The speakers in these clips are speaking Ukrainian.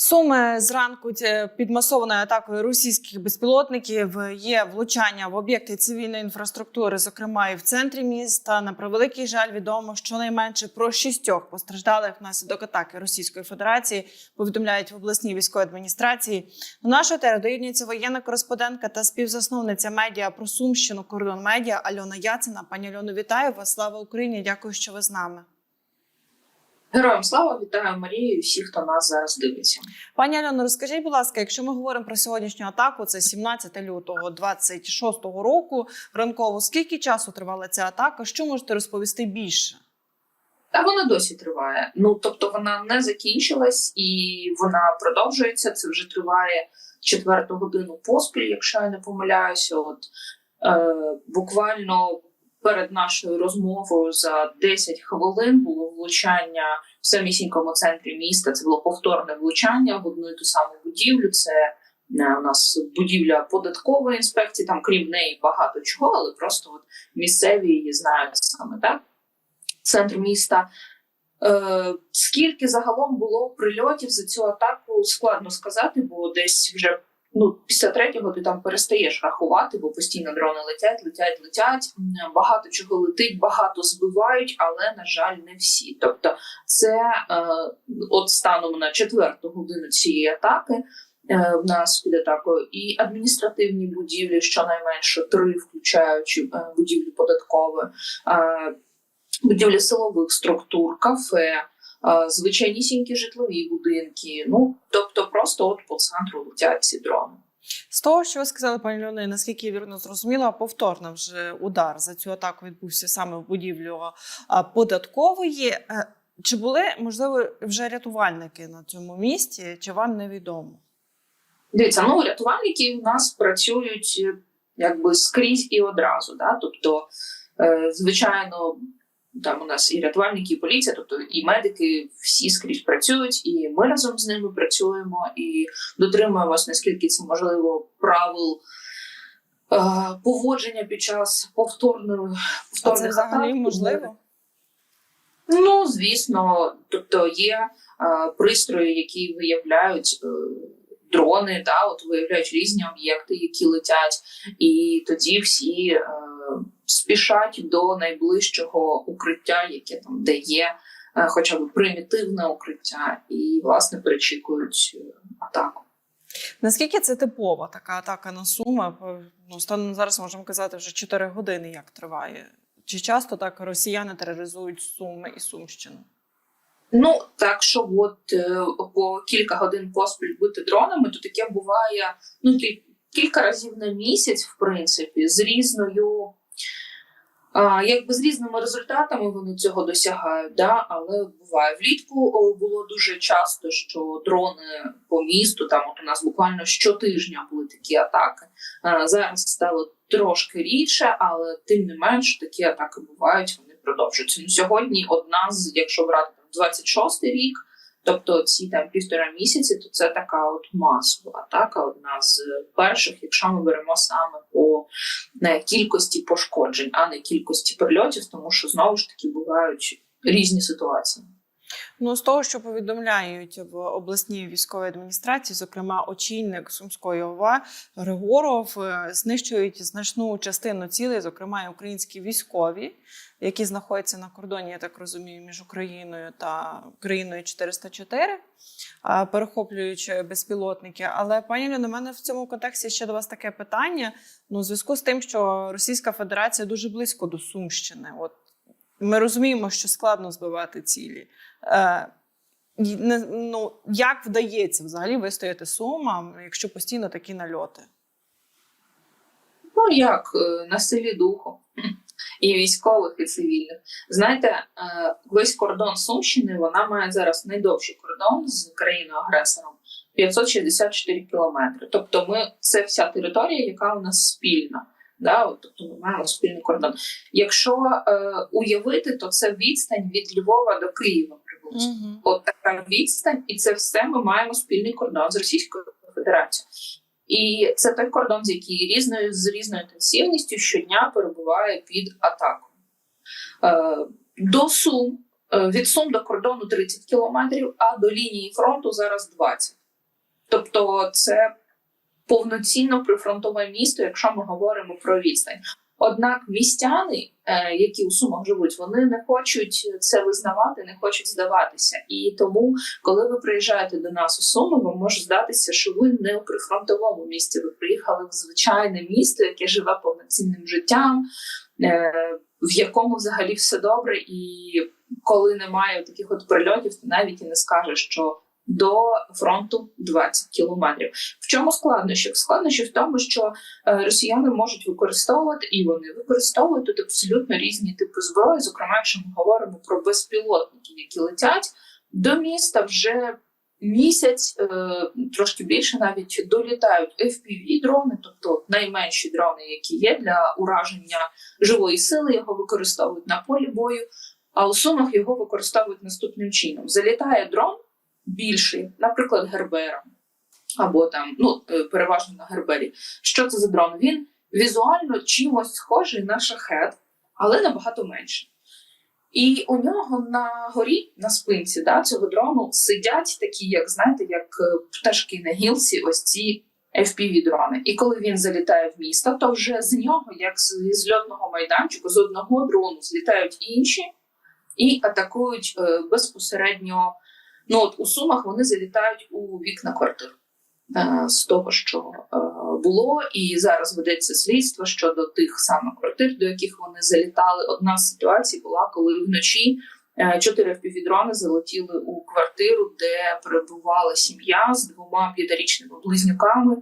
Суми зранку ті- під масованою атакою російських безпілотників є влучання в об'єкти цивільної інфраструктури, зокрема і в центрі міста. На превеликий жаль, відомо щонайменше про шістьох постраждалих внаслідок атаки Російської Федерації. Повідомляють в обласній військовій адміністрації. До нашого теру воєнна кореспондентка та співзасновниця медіа про Сумщину Кордон Медіа Альона Яцина. Пані Альоно, вітаю вас! Слава Україні! Дякую, що ви з нами. Героям слава вітаю Марію і всіх, хто нас зараз дивиться. Пані Альоно, розкажіть, будь ласка, якщо ми говоримо про сьогоднішню атаку, це 17 лютого 26 року ранково. Скільки часу тривала ця атака? Що можете розповісти більше? Та вона досі триває. Ну тобто вона не закінчилась і вона продовжується. Це вже триває четверту годину поспіль, якщо я не помиляюся. От е, буквально перед нашою розмовою за 10 хвилин було влучання в самісінькому центрі міста. Це було повторне влучання в одну і ту саму будівлю. Це е, у нас будівля податкової інспекції. Там крім неї багато чого, але просто от місцеві її знають саме так. Центр міста. Е, скільки загалом було прильотів за цю атаку, складно сказати, бо десь вже ну, після третього ти там перестаєш рахувати, бо постійно дрони летять, летять, летять. Багато чого летить, багато збивають, але на жаль, не всі. Тобто, це е, от станом на четверту годину цієї атаки. е, В нас під атакою і адміністративні будівлі, щонайменше три, включаючи е, будівлю податкової, е, будівлі силових структур, кафе, звичайнісінькі житлові будинки. Ну тобто, просто от по центру летять ці дрони. З того, що ви сказали, пані Леони, наскільки я вірно зрозуміла, повторно вже удар за цю атаку відбувся саме в будівлю податкової. Е, Чи були можливо вже рятувальники на цьому місці? Чи вам невідомо? Дивіться, ну рятувальники в нас працюють е, якби скрізь і одразу. Да? Тобто, е, звичайно, там у нас і рятувальники, і поліція, тобто і медики всі скрізь працюють, і ми разом з ними працюємо і дотримуємося, наскільки це можливо, правил. е, Поводження під час повторної А це взагалі можливо? Ну, звісно, тобто є е, пристрої, які виявляють е, дрони, да, от виявляють різні об'єкти, які летять, і тоді всі е, спішать до найближчого укриття, яке там де є, е, хоча б примітивне укриття, і власне перечікують е, атаку. Наскільки це типова така атака на Суми? Ну, станом зараз можемо казати вже 4 години, як триває. Чи часто так росіяни тероризують Суми і Сумщину? Ну так що от е, по кілька годин поспіль бити дронами, то таке буває ну кілька разів на місяць, в принципі, з різною. А, якби з різними результатами вони цього досягають, да? але буває влітку було дуже часто, що дрони по місту, там от у нас буквально щотижня були такі атаки. А, зараз стало трошки рідше, але тим не менш такі атаки бувають, вони продовжуються. Ну, сьогодні одна з, якщо брати там, 26-й рік, тобто ці там півтора місяці, то це така от масова атака, одна з перших, якщо ми беремо саме по не, кількості пошкоджень, а не кількості прильотів, тому що знову ж таки бувають різні ситуації. Ну, з того, що повідомляють в обласній військовій адміністрації, зокрема, очільник Сумської ОВА Григоров, е, знищують значну частину цілей, зокрема і українські військові, які знаходяться на кордоні, я так розумію, між Україною та країною 404, перехоплюючи безпілотники. Але пані Ліно, у мене в цьому контексті ще до вас таке питання. Ну, у зв'язку з тим, що Російська Федерація дуже близько до Сумщини. От ми розуміємо, що складно збивати цілі. Е, ну, як вдається взагалі вистояти сумам, якщо постійно такі нальоти? Ну як е, на силі духу і військових, і цивільних. Знаєте, е, весь кордон Сумщини вона має зараз найдовший кордон з країною агресором 564 кілометри. Тобто, ми це вся територія, яка у нас спільна. Да, от, тобто ми маємо спільний кордон. Якщо е, уявити, то це відстань від Львова до Києва приблизно. Угу. От така відстань, і це все ми маємо спільний кордон з Російською Федерацією. І це той кордон, з який різною з різною інтенсивністю щодня перебуває під атакою. Е, до Сум е, від Сум до кордону 30 кілометрів, а до лінії фронту зараз 20. Тобто, це повноцінно прифронтове місто, якщо ми говоримо про відстань. Однак містяни, е, які у Сумах живуть, вони не хочуть це визнавати, не хочуть здаватися. І тому, коли ви приїжджаєте до нас у Суми, вам може здатися, що ви не у прифронтовому місті. Ви приїхали в звичайне місто, яке живе повноцінним життям, е, в якому взагалі все добре. І коли немає таких от прильотів, ти навіть і не скажеш, що до фронту 20 кілометрів. В чому складнощі? Складнощі в тому, що е, росіяни можуть використовувати, і вони використовують тут абсолютно різні типи зброї. Зокрема, якщо ми говоримо про безпілотники, які летять до міста вже місяць, е, трошки більше навіть долітають fpv дрони, тобто найменші дрони, які є для ураження живої сили, його використовують на полі бою. А у сумах його використовують наступним чином: залітає дрон більший, наприклад, гербера, або там, ну е, переважно на гербері. Що це за дрон? Він візуально чимось схожий на шахет, але набагато менше. І у нього на горі, на спинці да, цього дрону сидять такі, як знаєте, як е, пташки на гілці, ось ці FPV-дрони. І коли він залітає в місто, то вже з нього, як з зльотного майданчику, з одного дрону злітають інші і атакують е, безпосередньо. Ну от у Сумах вони залітають у вікна квартир е, з того, що е, було, і зараз ведеться слідство щодо тих самих квартир, до яких вони залітали. Одна з ситуацій була, коли вночі е, чотири впівдрони залетіли у квартиру, де перебувала сім'я з двома п'ятирічними близнюками.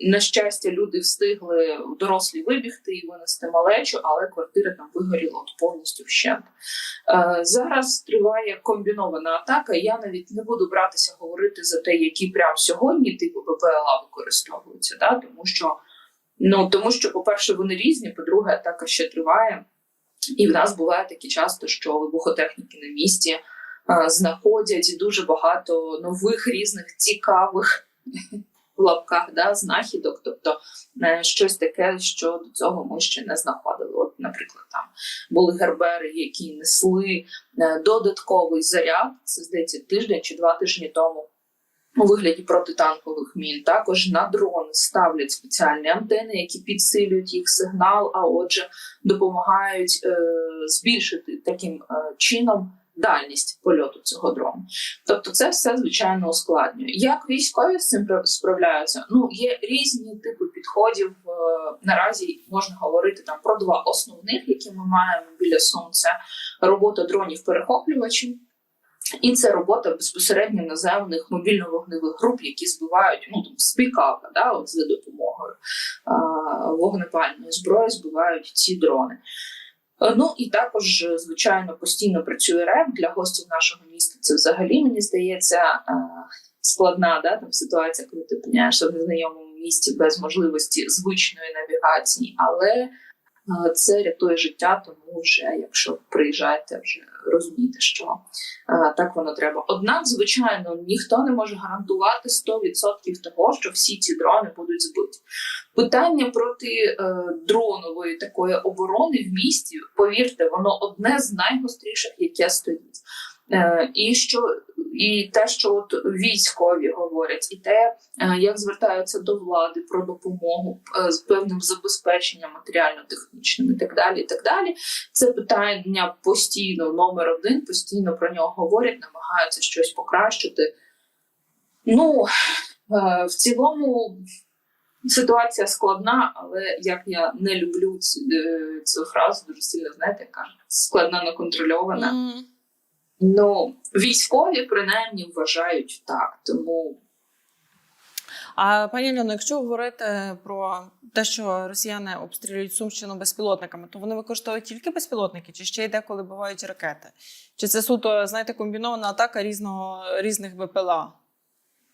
На щастя, люди встигли дорослі вибігти і винести малечу, але квартира там вигоріла повністю вщент. Е, Зараз триває комбінована атака. Я навіть не буду братися говорити за те, які прямо сьогодні типу БПЛА використовуються, да? тому що ну тому що, по-перше, вони різні, по-друге, атака ще триває. І в нас буває такі часто, що вибухотехніки на місці е, знаходять дуже багато нових різних цікавих в лапках да, знахідок, тобто е, щось таке, що до цього ми ще не знаходили. От, наприклад, там були гербери, які несли е, додатковий заряд, це здається тиждень чи два тижні тому. У вигляді протитанкових мін також на дрони ставлять спеціальні антени, які підсилюють їх сигнал, а отже, допомагають е, збільшити таким е, чином дальність польоту цього дрону. Тобто, це все звичайно ускладнює. Як військові з цим справляються? Ну є різні типи підходів. Е, наразі можна говорити там про два основних, які ми маємо біля сонця: робота дронів перехоплювачів. І це робота безпосередньо наземних мобільно-вогневих груп, які збивають ну там з да, от за допомогою а, вогнепальної зброї збивають ці дрони. Е, Ну і також, е, звичайно, постійно працює РЕП для гостів нашого міста. Це взагалі мені здається е, складна да, там ситуація, коли ти опиняєшся в незнайомому місті без можливості звичної навігації, але це рятує життя, тому вже якщо приїжджаєте, вже розумієте, що так воно треба. Однак, звичайно, ніхто не може гарантувати 100% того, що всі ці дрони будуть збиті. Питання проти е, дронової такої оборони в місті, повірте, воно одне з найгостріших, яке стоїть. Е, і що і те, що от військові говорять, і те, е, як звертаються до влади про допомогу е, з певним забезпеченням матеріально-технічним і так далі. І так далі. Це питання постійно номер один, постійно про нього говорять, намагаються щось покращити. Ну е, в цілому ситуація складна, але як я не люблю цю, цю фразу, дуже сильно знаєте, як кажуть, складна неконтрольована. Мгм. Ну, військові принаймні вважають так. Тому А пані Альоно, якщо говорити про те, що росіяни обстрілюють Сумщину безпілотниками, то вони використовують тільки безпілотники, чи ще й деколи бувають ракети? Чи це суто, знаєте, комбінована атака різного різних БПЛА?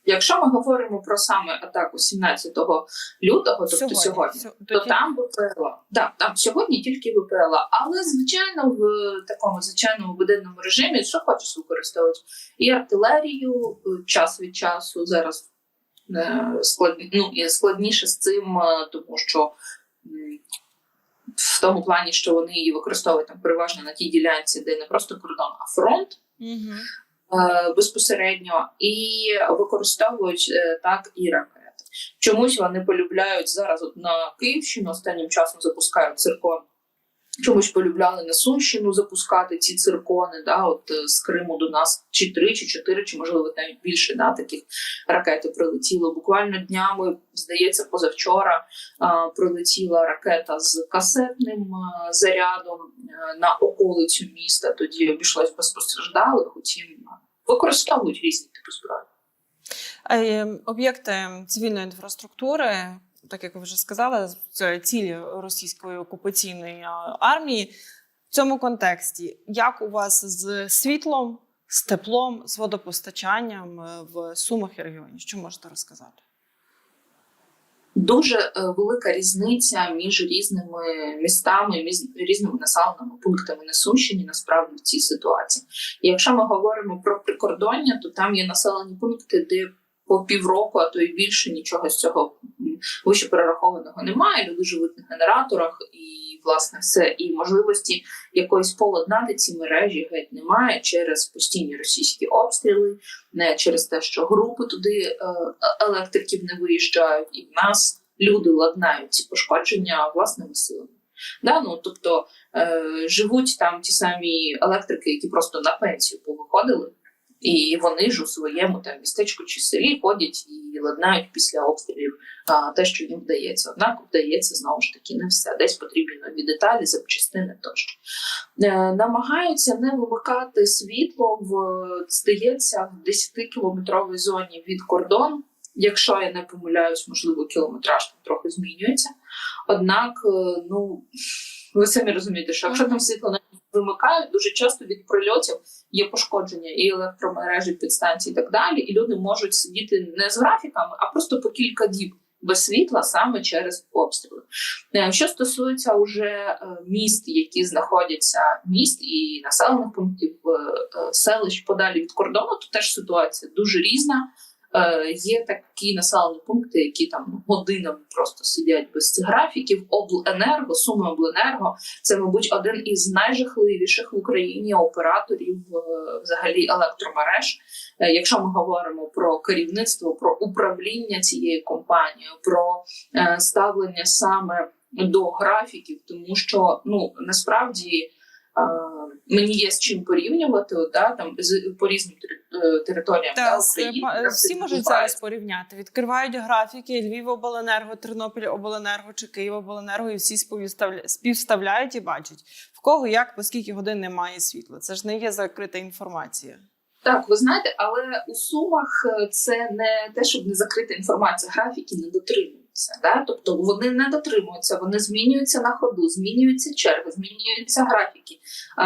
якщо ми говоримо про саме атаку 17 лютого, тобто сьогодні, Сьо- то тоді- там ВПЛА. Да, там сьогодні тільки ВПЛА. Але звичайно, в такому звичайному буденному режимі, що хочеш використовувати і артилерію е, час від часу зараз е, складні, ну, і складніше з цим, е, тому що. В тому плані, що вони її використовують там переважно на тій ділянці, де не просто кордон, а фронт. Е, безпосередньо і використовують е, так і ракети. Чомусь вони полюбляють зараз от на Київщину останнім часом запускають циркон. Чомусь полюбляли на Сумщину запускати ці циркони, да, от е, з Криму до нас чи три, чи чотири, чи можливо навіть більше да, таких ракети прилетіло. Буквально днями, здається, позавчора а, прилетіла ракета з касетним а, зарядом а, на околицю міста. Тоді обійшлось без постраждалих. Утім, використовують різні типи зброї. Е, Об'єкти цивільної інфраструктури, так як ви вже сказали, цілі російської окупаційної армії. В цьому контексті, як у вас з світлом, з теплом, з водопостачанням е, в Сумах і регіоні? Що можете розказати? Дуже е, велика різниця між різними містами, між різними населеними пунктами на Сумщині насправді в цій ситуації. І якщо ми говоримо про прикордоння, то там є населені пункти, де по півроку, а то й більше нічого з цього вище перерахованого немає. Люди живуть на генераторах і власне все. І можливості якоїсь поладнати ці мережі геть немає через постійні російські обстріли, не через те, що групи туди е, електриків не виїжджають, і в нас люди ладнають ці пошкодження власними силами. Да, ну, тобто е, живуть там ті самі електрики, які просто на пенсію повиходили, і вони ж у своєму там містечку чи селі ходять і ладнають після обстрілів а, те, що їм вдається. Однак вдається знову ж таки не все. Десь потрібні нові деталі, запчастини тощо. Е, намагаються не вимикати світло в здається в 10-кілометровій зоні від кордону. Якщо я не помиляюсь, можливо, кілометраж там трохи змінюється. Однак, е, ну ви самі розумієте, що якщо там світло не вимикають, дуже часто від прильотів є пошкодження і електромережі, підстанцій і так далі, і люди можуть сидіти не з графіками, а просто по кілька діб без світла саме через обстріли. Е, Що стосується уже е, міст, які знаходяться міст і населених пунктів е, селищ подалі від кордону, то теж ситуація дуже різна. Е, Є такі населені пункти, які там годинами просто сидять без цих графіків. Обленерго, суми обленерго це, мабуть, один із найжахливіших в Україні операторів е, взагалі електромереж. Е, Якщо ми говоримо про керівництво, про управління цією компанією, про е, ставлення саме до графіків, тому що ну насправді. Е, Мені є з чим порівнювати, да, там з по різним е, територіям да, Та, України. всі можуть зараз порівняти. Відкривають графіки Львів обленерго, Тернопіль обленерго чи Київ обленерго, і всі співставля- співставляють і бачать, в кого як по скільки годин немає світла. Це ж не є закрита інформація. Так, ви знаєте, але у сумах е, це не те, щоб не закрита інформація, графіки не дотримуються. Да? Тобто вони не дотримуються, вони змінюються на ходу, змінюються черги, змінюються графіки,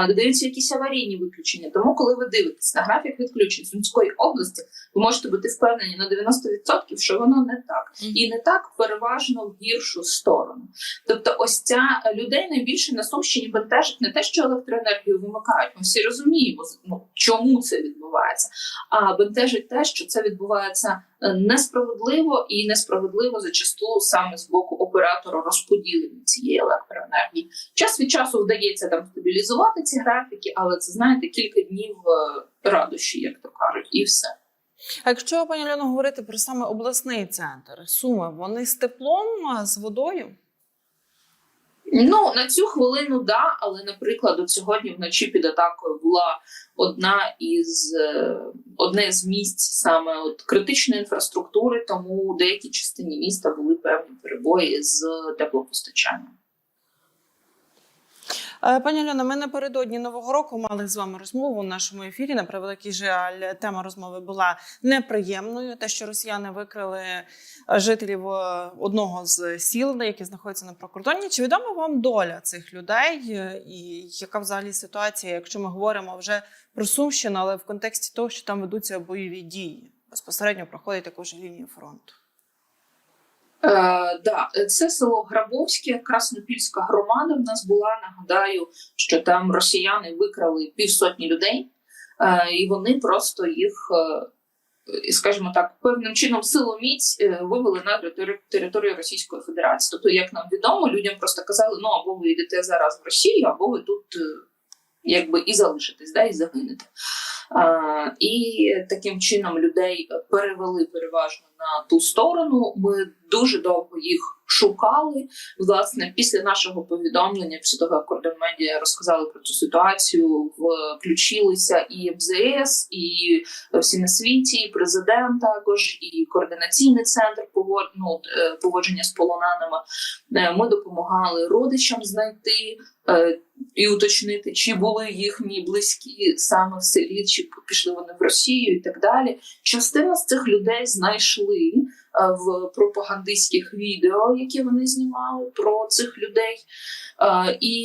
додаються якісь аварійні виключення. Тому, коли ви дивитесь на графік відключень Сумської області, ви можете бути впевнені на 90%, що воно не так. І не так переважно в гіршу сторону. Тобто, ось ця е, людей найбільше на Сумщині бентежить не те, що електроенергію вимикають. Ми всі розуміємо, ну, чому це відбувається. А бентежить те, що це відбувається несправедливо і несправедливо зачасту саме з боку оператора розподілення цієї електроенергії. Час від часу вдається там стабілізувати ці графіки, але це знаєте кілька днів е, радощі, як то кажуть, і все. А якщо пані Альоно, говорити про саме обласний центр Суми, вони з теплом, з водою? Ну на цю хвилину да, але наприклад, от сьогодні вночі під атакою була одна із е, одне з місць саме от критичної інфраструктури, тому у деякій частині міста були певні перебої з теплопостачанням. Е, Пані Альона, ми напередодні нового року мали з вами розмову в нашому ефірі. На превеликий жаль, тема розмови була неприємною. Те, що росіяни викрили е, жителів е, одного з сіл, які знаходяться на прикордонні. Чи відома вам доля цих людей? І яка взагалі ситуація, якщо ми говоримо вже про Сумщину, але в контексті того, що там ведуться бойові дії, безпосередньо проходить також лінія фронту? Е, да, це село Грабовське, Краснопільська громада. В нас була. Нагадаю, що там росіяни викрали півсотні людей, е, і вони просто їх, е, скажімо так, певним чином силоміць е, вивели на територію- територію Російської Федерації. Тобто, як нам відомо, людям просто казали: ну або ви йдете зараз в Росію, або ви тут. Якби і залишитись, да, і загинути. А, і таким чином людей перевели переважно на ту сторону. Ми дуже довго їх шукали. Власне, після нашого повідомлення, після того як кордон медіа розказали про цю ситуацію, включилися і МЗС, і всі на світі, і президент також, і координаційний центр ну, е, поводження з полоненими. Е, Ми допомагали родичам знайти е, і уточнити, чи були їхні близькі саме в селі, чи пішли вони в Росію і так далі. Частина з цих людей знайшли е, в пропагандистських відео, які вони знімали про цих людей. Е, І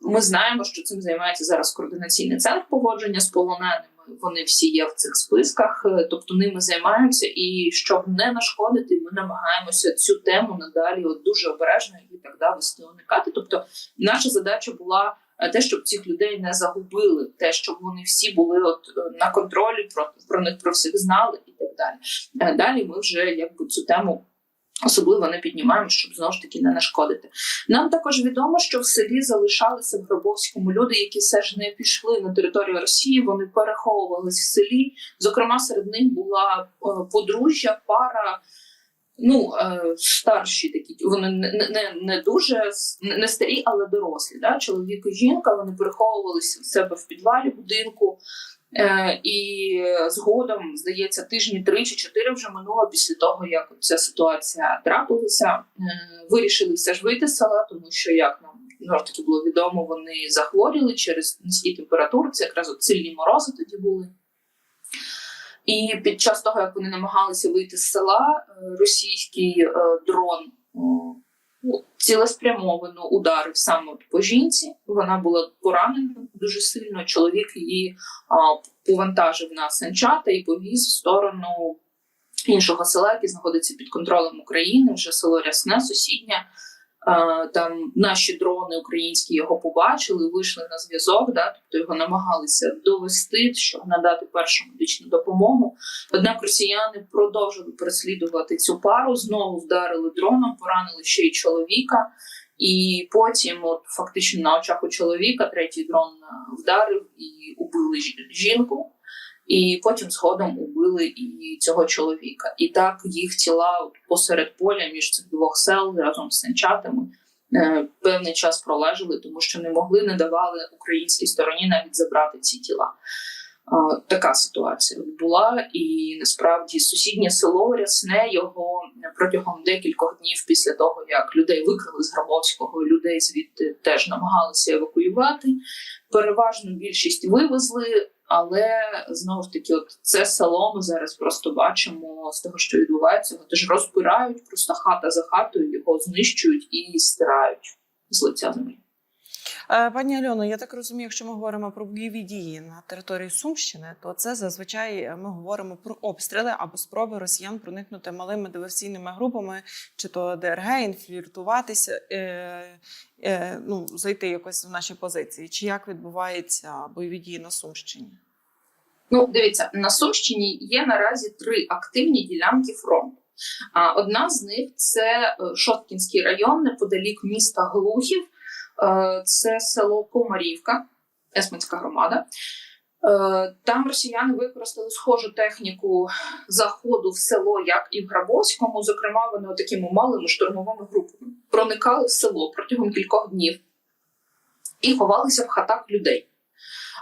ми знаємо, що цим займається зараз координаційний центр поводження з полоненими. Вони всі є в цих списках, е, тобто ними займаються. І щоб не нашкодити, ми намагаємося цю тему надалі от дуже обережно і так далі уникати. Тобто, наша задача була е, те, щоб цих людей не загубили, те, щоб вони всі були от е, на контролі, про, про них про всіх знали і так далі. Далі ми вже якби цю тему. Особливо не піднімаємо, щоб знову ж таки не нашкодити. Нам також відомо, що в селі залишалися в Гробовському люди, які все ж не пішли на територію Росії. Вони переховувались в селі. Зокрема, серед них була е, подружжя, пара. Ну, е, старші такі, вони не, не, не дуже не старі, але дорослі. Да? Чоловік і жінка вони переховувалися в себе в підвалі будинку. Е, і згодом, здається, тижні три чи чотири вже минуло після того, як ця ситуація трапилася. Вирішили все ж вийти з села, тому що як нам знову таки було відомо, вони захворіли через низькі температури. Це якраз от сильні морози тоді були. І під час того, як вони намагалися вийти з села, е, російський е, дрон цілеспрямовано ударив саме по жінці. Вона була поранена дуже сильно. Чоловік її повантажив на санчата і повіз в сторону іншого села, яке знаходиться під контролем України, вже село Рясне, сусіднє. Там наші дрони українські його побачили, вийшли на зв'язок, да, тобто його намагалися довести, щоб надати першу медичну допомогу. Однак росіяни продовжили переслідувати цю пару, знову вдарили дроном, поранили ще й чоловіка. І потім, от фактично на очах у чоловіка, третій дрон вдарив і убили жінку. І потім згодом убили і цього чоловіка. І так їх тіла посеред поля між цих двох сел разом з санчатами е, певний час пролежали, тому що не могли, не давали українській стороні навіть забрати ці тіла. Е, Така ситуація була, і насправді сусіднє село Рясне його протягом декількох днів після того, як людей викрали з Гробовського, людей звідти теж намагалися евакуювати. Переважну більшість вивезли, але знову ж таки, от це село ми зараз просто бачимо з того, що відбувається, його теж розбирають просто хата за хатою, його знищують і стирають з лиця землі. Е, Пані Альоно, я так розумію, якщо ми говоримо про бойові дії на території Сумщини, то це зазвичай е, ми говоримо про обстріли або спроби росіян проникнути малими диверсійними групами, чи то ДРГ, інфільтруватися, е, е, ну, зайти якось в наші позиції. Чи як відбуваються бойові дії на Сумщині? Ну, дивіться, на Сумщині є наразі три активні ділянки фронту. Одна з них це е, Шосткінський район, неподалік міста Глухів. Е, Це село Комарівка, Есменська громада. Е, Там росіяни використали схожу техніку заходу в село, як і в Грабовському. Зокрема, вони такими малими штурмовими групами проникали в село протягом кількох днів і ховалися в хатах людей.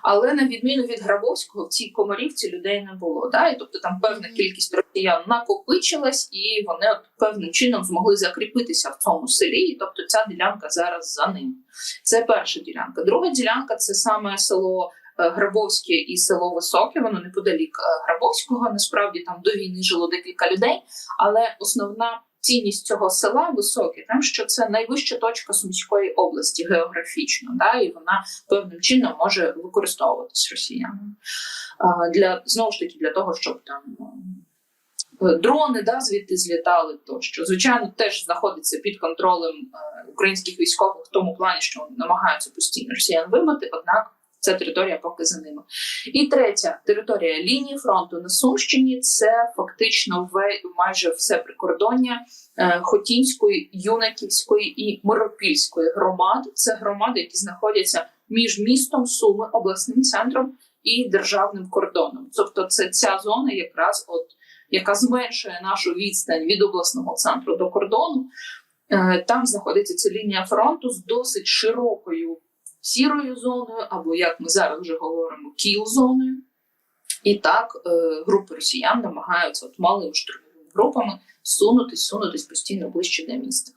Але на відміну від Грабовського, в цій комарівці людей не було. Да? І тобто там певна кількість росіян накопичилась, і вони от певним чином змогли закріпитися в цьому селі. І тобто ця ділянка зараз за ним. Це перша ділянка. Друга ділянка це саме село. е, Грабовське і село Високе, воно неподалік е, Грабовського. Насправді там до війни жило декілька людей, але основна цінність цього села високе, тим, що це найвища точка Сумської області географічно, да, і вона певним чином може використовуватись росіянами для знову ж таки для того, щоб там. е, Дрони да, звідти злітали, тощо звичайно теж знаходиться під контролем е, українських військових в тому плані, що намагаються постійно росіян вибити, однак ця територія поки за ними. І третя територія лінії фронту на Сумщині це фактично майже все прикордоння е, Хотінської, Юнаківської і Миропільської громад. Це громади, які знаходяться між містом Суми, обласним центром і державним кордоном. Тобто, це ця зона, якраз от яка зменшує нашу відстань від обласного центру до кордону. Е, Там знаходиться ця лінія фронту з досить широкою сірою зоною, або як ми зараз вже говоримо, кіл-зоною. І так е, групи росіян намагаються от малими штурмовими групами сунутись, сунутись постійно ближче до міста.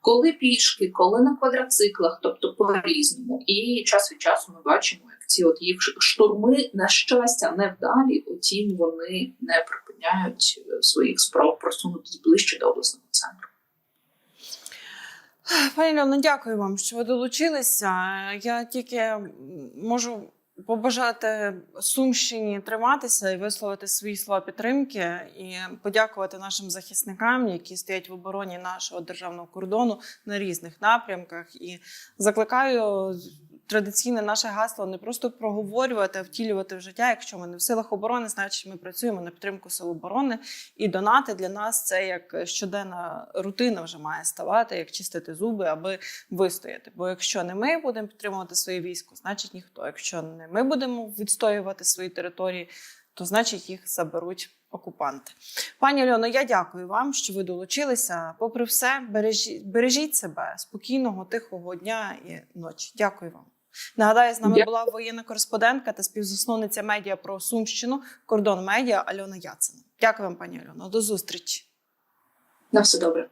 Коли пішки, коли на квадроциклах, тобто по-різному. І час від часу ми бачимо, як ці от їх штурми, на щастя, невдалі, утім вони не припиняють е, своїх спроб просунутись ближче до обласного центру. Пані Леоно, дякую вам, що ви долучилися. Я тільки можу побажати Сумщині триматися і висловити свої слова підтримки, і подякувати нашим захисникам, які стоять в обороні нашого державного кордону на різних напрямках. І закликаю традиційне наше гасло не просто проговорювати, а втілювати в життя. Якщо ми не в силах оборони, значить ми працюємо на підтримку сил оборони. І донати для нас це як щоденна рутина вже має ставати, як чистити зуби, аби вистояти. Бо якщо не ми будемо підтримувати своє військо, значить ніхто. Якщо не ми будемо відстоювати свої території, то значить їх заберуть окупанти. Пані Альоно, я дякую вам, що ви долучилися. Попри все, бережіть, бережіть себе спокійного, тихого дня і ночі. Дякую вам. Нагадаю, з нами Дякую. була воєнна кореспондентка та співзасновниця медіа про Сумщину, кордон медіа Альона Яцина. Дякую вам, пані Альоно. До зустрічі. На все добре.